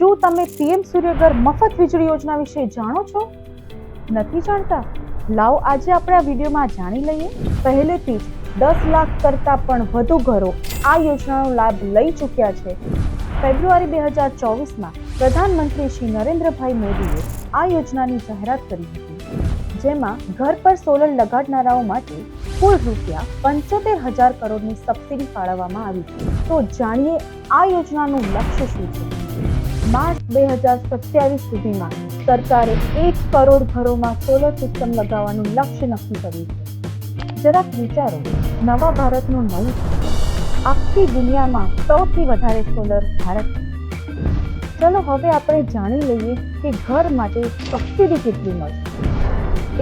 શું તમે પીએમ સૂર્યઘર મફત વીજળી યોજના વિશે જાણો છો? નથી જાણતા? લાવો આજે આપણે આ વિડીયોમાં જાણી લઈએ. પહેલેથી જ દસ લાખ કરતાં પણ વધુ ઘરો આ યોજનાનો લાભ લઈ ચૂક્યા છે. ફેબ્રુઆરી બે હજાર ચોવીસમાં પ્રધાનમંત્રી શ્રી નરેન્દ્રભાઈ મોદીએ આ યોજનાની જાહેરાત કરી હતી. જેમાં ઘર પર સોલર લગાડનારાઓ માટે કુલ રૂપિયા પંચોતેર હજાર કરોડની સબસિડી ફાળવવામાં આવી. છે તો જાણીએ આ યોજનાનું લક્ષ્ય શું છે? માર્ચ બે હજાર સત્યાવીસ સુધીમાં સરકારે એક કરોડ ઘરોમાં સોલર સિસ્ટમ લગાવવાનું લક્ષ્ય નક્કી કર્યું છે. જરાક વિચારો, નવા ભારતનું નવું આખી દુનિયામાં સૌથી વધારે સોલર ભારત ચલો હવે આપણે જાણી લઈએ કે ઘર માટે સબસિડી કેટલી મળશે.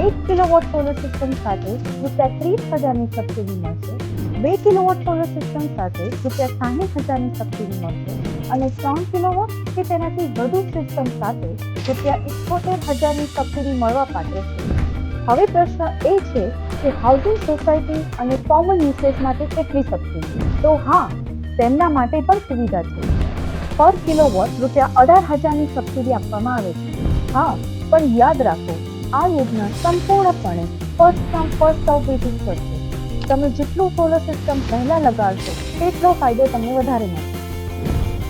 એક કિલોવોટ સોલર સિસ્ટમ સાથે રૂપિયા ત્રીસ હજારની સબસિડી મળશે. બે કિલોવોટ સોલર સિસ્ટમ સાથે રૂપિયા સાહીઠ હજારની સબસિડી મળશે. અને ત્રણ કિલોવોટ કે તેનાથી વધુ સિસ્ટમ સાથે રૂપિયા ઇકોતેર હજારની સબસિડી મળવા પાત્ર છે. હવે પ્રશ્ન એ છે કે હાઉસિંગ સોસાયટી અને કોમન યુસેજ માટે કેટલી સબસિડી? તો હા, તેમના માટે પણ સુવિધા છે. પર કિલોવોટ રૂપિયા અઢાર હજારની સબસિડી આપવામાં આવે છે. હા, પણ યાદ રાખો, આ યોજના સંપૂર્ણપણે first come first out basis પર છે તમે જેટલું સોલર સિસ્ટમ પહેલા લગાડશો, તેટલો ફાયદો તમને વધારે મળશે.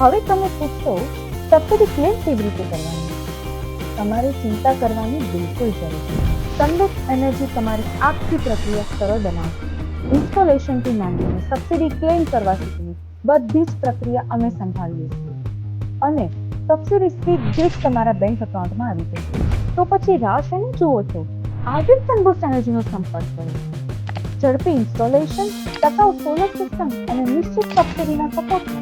હવે તમે પૂછશો સબસિડી ક્લેમ કેવી રીતે કરવાની? તમારે ચિંતા કરવાની બિલકુલ જરૂર છે સનલિફ એનર્જી તમારી આખી પ્રક્રિયા સરળ બનાવશે. ઇન્સ્ટોલેશનથી માંડીને સબસિડી ક્લેમ કરવા સુધીની બધી જ પ્રક્રિયા અમે સંભાળીએ છીએ. અને સબસિડી સીધી જ તમારા બેંક એકાઉન્ટમાં આવી જશે તો પછી રાહ શેની જુઓ છો? આજે જ એનર્જીનો સંપર્ક કરો. ઝડપી ઇન્સ્ટોલેશન, ટકાઉ સોલર સિસ્ટમ અને નિશ્ચિત સબસિડીના સપોર્ટ